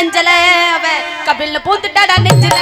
அஞ்சல அவ கபில்ல பூத்துட்டாடா நெஞ்சில.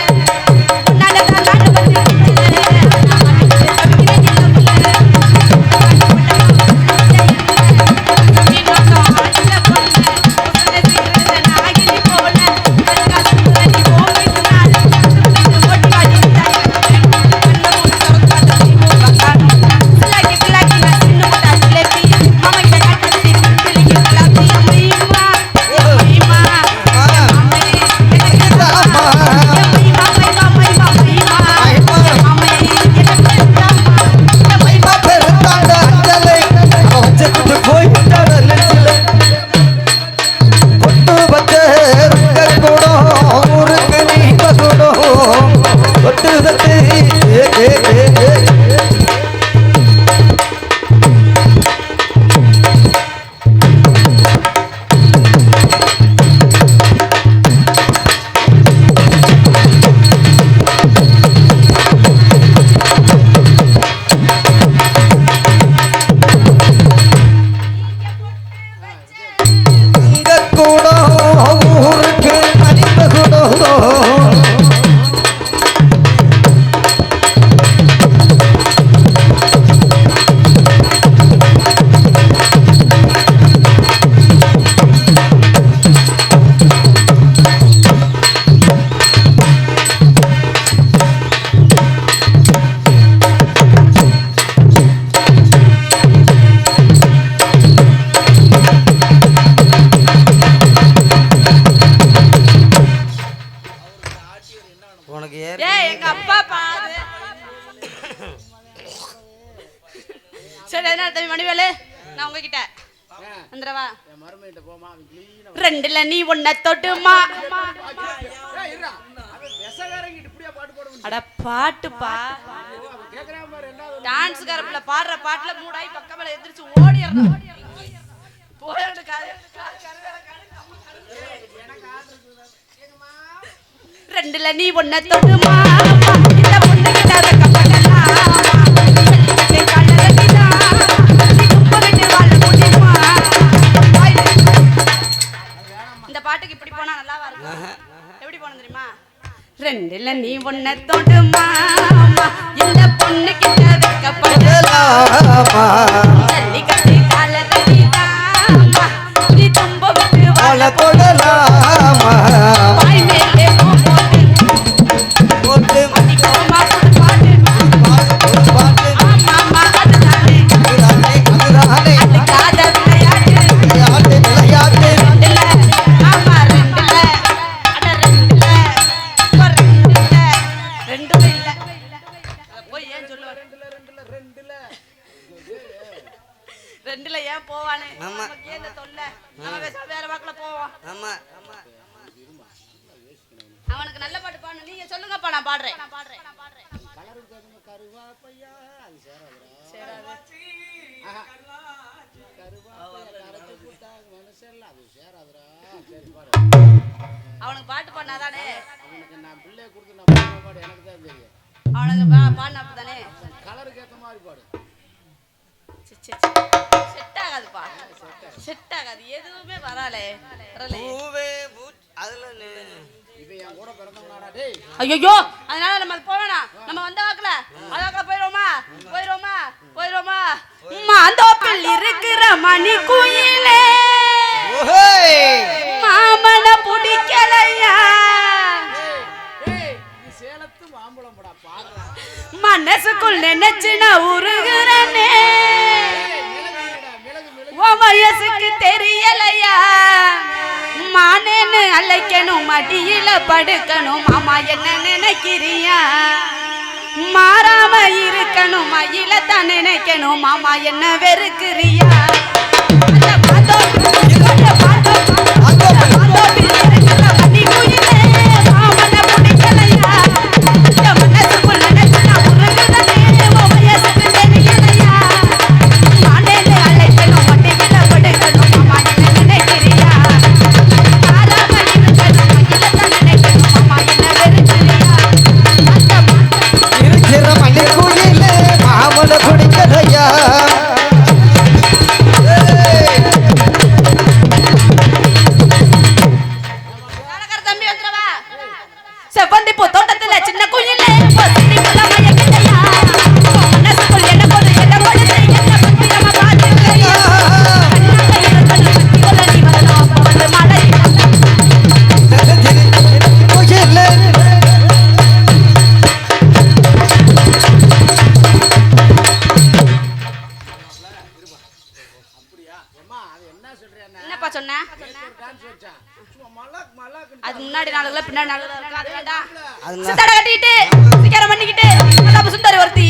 গৌরব அப்பா பாரு. சரி என்ன தம்பி மணிவேலு நான் உங்ககிட்ட வந்துடவா? ரெண்டுல நீ ஒன்ன தொட்டுமா? அட பாட்டுப்பா. டான்ஸ் கரப்புல பாடுற பாட்டுல மூடாய் பக்கத்துல எந்திரிச்சு ஓடிடுறான். ரெண்டுல நீ ஒன்ன தொடுமா? இந்த பொண்ணு கிட்ட பாட்டுக்கு இப்படி போனா நல்லா இருக்கும் எப்படி போன தெரியுமா? ரெண்டுல நீ ஒன்ன தொடுமா? இந்த பொண்ணு கிட்ட வெக்கப்படலாம் ரெண்டுல ரெண்டுல ரெண்டுல. ரெண்டுல ஏன் போவானே? ஆமா. நமக்கு ஏன் இந்த தொல்லை? நம்ம பேசாம வேற வாக்குல போவோம். ஆமா. ஆமா அவனுக்கு நல்ல பாட்டு பாடணும். நீங்க சொல்லுங்கப்பா நான் பாடுறேன். நான் பாடுறேன். நான் பாடுறேன். சேராது. அவனுக்கு பாட்டு பாடினாதானே? அவனுக்கு பா- பாடினா தானே செட் ஆகாதுப்பா செட் ஆகாது எதுவுமே வராலே. ஐயோ அதனால நம்ம அது போவேணாம் நம்ம வந்த வாக்குல. அந்த வாக்குல போயிடுவோமா போயிடுவோமா போயிடுவோமா மாந்தோப்பில் இருக்கிற மணி குயிலே உள் நினைச்சு நான் உருகிறனே. உன் வயசுக்கு தெரியலையா? மானேன்னு அழைக்கணும் மடியில படுக்கணும். மாமா என்ன நினைக்கிறியா? மாறாம இருக்கணும் மயில தான் நினைக்கணும். மாமா என்ன வெறுக்கிறியா? அது முன்னாடி நாளுல பின்னாடி நாளுல இருக்கு அது வேண்டாம் அது சித்தாட கட்டிக்கிட்டு சிக்காரம் பண்ணிக்கிட்டு நம்ம சுந்தரி ஒருத்தி